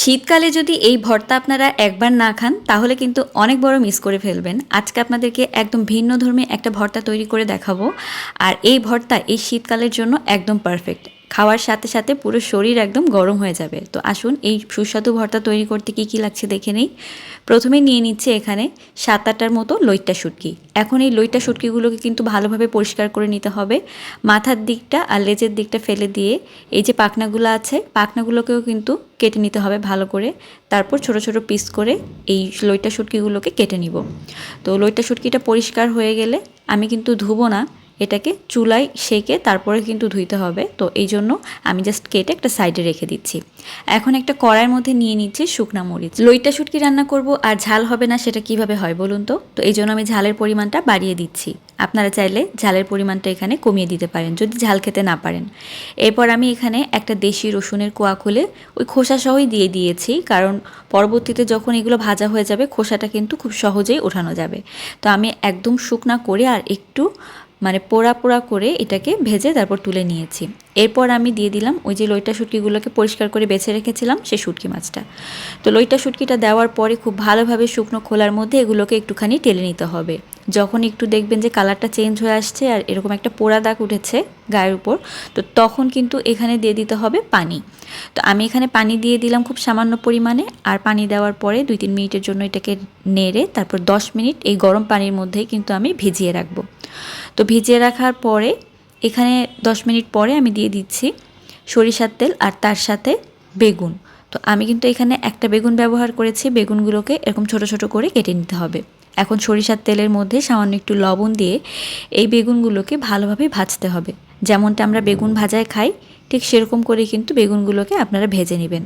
শীতকালে যদি এই ভর্তা আপনারা একবার না খান, তাহলে কিন্তু অনেক বড় মিস করে ফেলবেন। আজকে আপনাদেরকে একদম ভিন্ন ধর্মে একটা ভর্তা তৈরি করে দেখাবো। আর এই ভর্তা এই শীতকালের জন্য একদম পারফেক্ট খাওয়ার সাথে সাথে পুরো শরীর একদম গরম হয়ে যাবে। তো আসুন এই সুস্বাদু ভর্তা তৈরি করতে কি কি লাগছে দেখে নেই। প্রথমে নিয়ে নিচ্ছে এখানে সাত আটটার মতো লইট্টা শুটকি। এখন এই লইট্টা শুটকিগুলোকে কিন্তু ভালোভাবে পরিষ্কার করে নিতে হবে। মাথার দিকটা আর লেজের দিকটা ফেলে দিয়ে এই যে পাখনাগুলো আছে, পাখনাগুলোকেও কিন্তু কেটে নিতে হবে ভালো করে। তারপর ছোট ছোট পিস করে এই লইট্টা শুটকিগুলোকে কেটে নিব। তো লইট্টা শুটকিটা পরিষ্কার হয়ে গেলে আমি কিন্তু ধুবো না এটাকে চুলায় সেকে তারপরে কিন্তু ধুইতে হবে। তো এই জন্য আমি জাস্ট কেটে একটা সাইডে রেখে দিচ্ছি। এখন একটা কড়াইয়ের মধ্যে নিয়ে নিচ্ছি শুকনা মরিচ। লইটা শুটকি রান্না করব আর ঝাল হবে না সেটা কীভাবে হয় বলুন তো? তো এই জন্য আমি ঝালের পরিমাণটা বাড়িয়ে দিচ্ছি। আপনারা চাইলে ঝালের পরিমাণটা এখানে কমিয়ে দিতে পারেন যদি ঝাল খেতে না পারেন। এরপর আমি এখানে একটা দেশি রসুনের কোয়া খুলে ওই খোসা সহই দিয়ে দিয়েছি কারণ পরবর্তীতে যখন এগুলো ভাজা হয়ে যাবে খোসাটা কিন্তু খুব সহজেই ওঠানো যাবে। তো আমি একদম শুকনা করে আর একটু মানে পোড়া পোড়া করে এটাকে ভেজে তারপর তুলে নিয়েছি। এরপর আমি দিয়ে দিলাম ওই যে লইটা শুটকিগুলোকে পরিষ্কার করে বেছে রেখেছিলাম সে শুটকি মাছটা। তো লইটা শুটকিটা দেওয়ার পরে খুব ভালোভাবে শুকনো খোলার মধ্যে এগুলোকে একটুখানি টেলে নিতে হবে। যখন একটু দেখবেন যে কালারটা চেঞ্জ হয়ে আসছে আর এরকম একটা পোড়া দাগ উঠেছে গায়ের উপর, তো তখন কিন্তু এখানে দিয়ে দিতে হবে পানি। তো আমি এখানে পানি দিয়ে দিলাম খুব সামান্য পরিমাণে আর পানি দেওয়ার পরে দুই তিন মিনিটের জন্য এটাকে নেড়ে তারপর দশ মিনিট এই গরম পানির মধ্যেই কিন্তু আমি ভিজিয়ে রাখব। তো ভিজিয়ে রাখার পরে, এখানে দশ মিনিট পরে আমি দিয়ে দিচ্ছি সরিষার তেল আর তার সাথে বেগুন। তো আমি কিন্তু এখানে একটা বেগুন ব্যবহার করেছি, বেগুনগুলোকে এরকম ছোট ছোট করে কেটে নিতে হবে। এখন সরিষার তেলের মধ্যে সামান্য একটু লবণ দিয়ে এই বেগুনগুলোকে ভালোভাবে ভাজতে হবে। যেমনটা আমরা বেগুন ভাজায় খাই ঠিক সেরকম করে কিন্তু বেগুনগুলোকে আপনারা ভেজে নেবেন।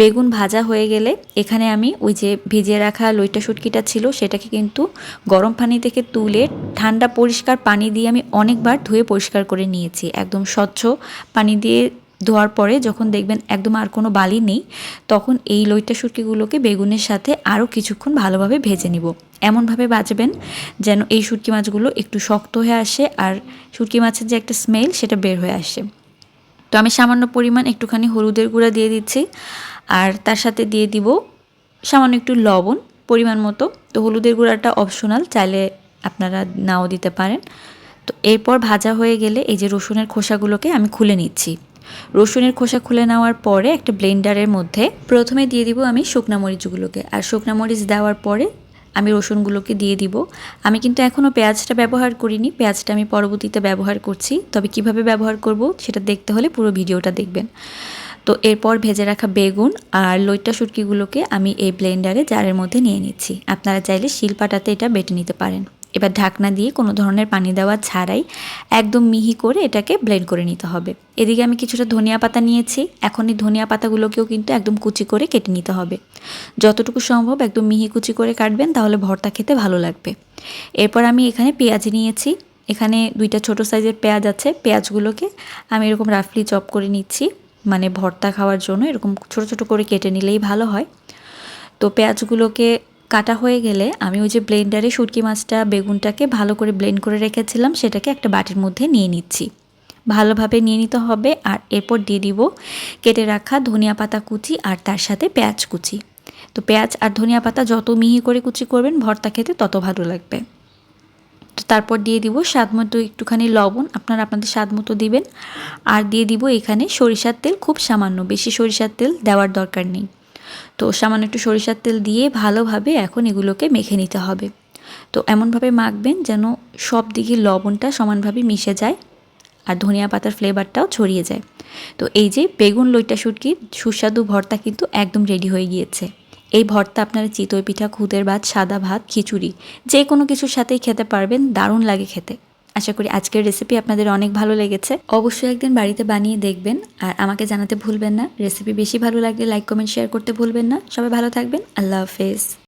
বেগুন ভাজা হয়ে গেলে এখানে আমি ওই যে ভিজিয়ে রাখা লইটা শুটকিটা ছিল সেটাকে কিন্তু গরম পানি থেকে তুলে ঠান্ডা পরিষ্কার পানি দিয়ে আমি অনেকবার ধুয়ে পরিষ্কার করে নিয়েছি। একদম স্বচ্ছ পানি দিয়ে ধোয়ার পরে যখন দেখবেন একদম আর কোনো বালি নেই, তখন এই লইটা শুটকিগুলোকে বেগুনের সাথে আরও কিছুক্ষণ ভালোভাবে ভেজে নিব। এমনভাবে বাজবেন যেন এই শুটকি মাছগুলো একটু শক্ত হয়ে আসে আর শুটকি মাছের যে একটা স্মেল সেটা বের হয়ে আসে। তো আমি সামান্য পরিমাণ একটুখানি হলুদের গুঁড়া দিয়ে দিচ্ছি। আর তার সাথে দিয়ে দিব সামান্য একটু লবণ পরিমাণ মতো। তো হলুদের গুঁড়াটা অপশনাল চাইলে আপনারা নাও দিতে পারেন। তো এরপর ভাজা হয়ে গেলে এই যে রসুনের খোসাগুলোকে আমি খুলে নিচ্ছি। রসুনের খোসা খুলে নেওয়ার পরে একটা ব্লেন্ডারের মধ্যে প্রথমে দিয়ে দিব আমি শুকনা মরিচগুলোকে। আর শুকনা মরিচ দেওয়ার পরে আমি রসুনগুলোকে দিয়ে দিব। আমি কিন্তু এখনও পেঁয়াজটা ব্যবহার করিনি, পেঁয়াজটা আমি পরবর্তীতে ব্যবহার করছি। তবে কীভাবে ব্যবহার করব সেটা দেখতে হলে পুরো ভিডিওটা দেখবেন। তো এরপর ভেজে রাখা বেগুন আর লইটা শুটকিগুলোকে আমি এই ব্লেন্ডারে জারের মধ্যে নিয়ে নিচ্ছি। আপনারা চাইলে শিলপাটাতে এটা বেটে নিতে পারেন। এবার ঢাকনা দিয়ে কোনো ধরনের পানি দেওয়া ছাড়াই একদম মিহি করে এটাকে ব্লেন্ড করে নিতে হবে। এদিকে আমি কিছুটা ধনিয়া পাতা নিয়েছি। এখন এই ধনিয়া পাতাগুলোকেও কিন্তু একদম কুচি করে কেটে নিতে হবে। যতটুকু সম্ভব একদম মিহি কুচি করে কাটবেন, তাহলে ভর্তা খেতে ভালো লাগবে। এরপর আমি এখানে পেঁয়াজ নিয়েছি। এখানে দুইটা ছোট সাইজের পেঁয়াজ আছে। পেঁয়াজগুলোকে আমি এরকম রাফলি চপ করে নিচ্ছি। মানে ভর্তা খাওয়ার জন্য এরকম ছোট ছোট করে কেটে নিলেই ভালো হয়। তো পেঁয়াজগুলোকে কাটা হয়ে গেলে আমি ওই যে ব্লেন্ডারে শুটকি মাছটা, বেগুনটাকে ভালো করে ব্লেন্ড করে রেখেছিলাম, সেটাকে একটা বাটির মধ্যে নিয়ে নিচ্ছি। ভালোভাবে নিয়ে নিতে হবে আর এরপর দিয়ে দিব কেটে রাখা ধনিয়া পাতা কুচি আর তার সাথে পেঁয়াজ কুচি। তো পেঁয়াজ আর ধনিয়া পাতা যত মিহি করে কুচি করবেন, ভর্তা খেতে তত ভালো লাগবে। তো তারপর দিয়ে দিব স্বাদ মতো একটুখানি লবণ, আপনারা আপনাদের স্বাদ মতো দিবেন। আর দিয়ে দিব এখানে সরিষার তেল, খুব সামান্য, বেশি সরিষার তেল দেওয়ার দরকার নেই। তো সামান্য একটু সরিষার তেল দিয়ে ভালোভাবে এখন এগুলোকে মেখে নিতে হবে। তো এমনভাবে মাখবেন যেন সব দিকে লবণটা সমানভাবে মিশে যায় আর ধনিয়া পাতার ফ্লেভারটাও ছড়িয়ে যায়। তো এই যে বেগুন লইটা শুটকির সুস্বাদু ভর্তা কিন্তু একদম রেডি হয়ে গিয়েছে। এই ভর্তা আপনারা চিতই পিঠা, খুদের ভাত, সাদা ভাত, খিচুড়ি যে কোনো কিছুর সাথেই খেতে পারবেন, দারুণ লাগে খেতে। আশা করি আজকের রেসিপি আপনাদের অনেক ভালো লেগেছে। অবশ্যই একদিন বাড়িতে বানিয়ে দেখবেন আর আমাকে জানাতে ভুলবেন না। রেসিপি বেশি ভালো লাগলে লাইক কমেন্ট শেয়ার করতে ভুলবেন না। সবাই ভালো থাকবেন। আল্লাহ হাফেজ।